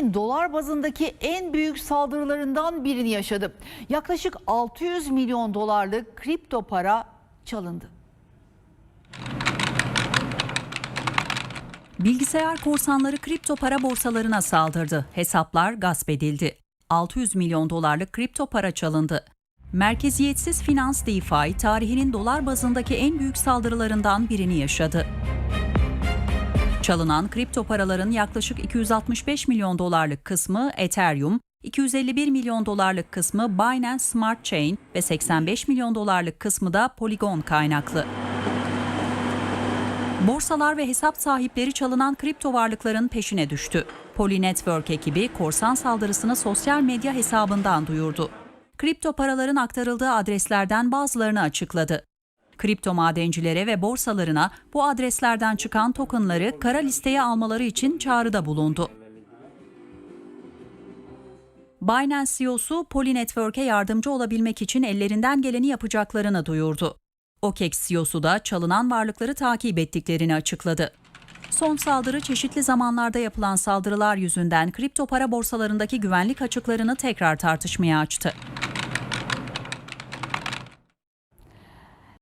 tarihinin dolar bazındaki en büyük saldırılarından birini yaşadı. Yaklaşık 600 milyon dolarlık kripto para çalındı. Bilgisayar korsanları kripto para borsalarına saldırdı. Hesaplar gasp edildi. 600 milyon dolarlık kripto para çalındı. Merkeziyetsiz finans DeFi tarihinin dolar bazındaki en büyük saldırılarından birini yaşadı. Çalınan kripto paraların yaklaşık 265 milyon dolarlık kısmı Ethereum, 251 milyon dolarlık kısmı Binance Smart Chain ve 85 milyon dolarlık kısmı da Polygon kaynaklı. Borsalar ve hesap sahipleri çalınan kripto varlıkların peşine düştü. Poly Network ekibi korsan saldırısını sosyal medya hesabından duyurdu. Kripto paraların aktarıldığı adreslerden bazılarını açıkladı. Kripto madencilere ve borsalarına bu adreslerden çıkan tokenları kara listeye almaları için çağrıda bulundu. Binance CEO'su Poly Network'e yardımcı olabilmek için ellerinden geleni yapacaklarını duyurdu. OKEX CEO'su da çalınan varlıkları takip ettiklerini açıkladı. Son saldırı çeşitli zamanlarda yapılan saldırılar yüzünden kripto para borsalarındaki güvenlik açıklarını tekrar tartışmaya açtı.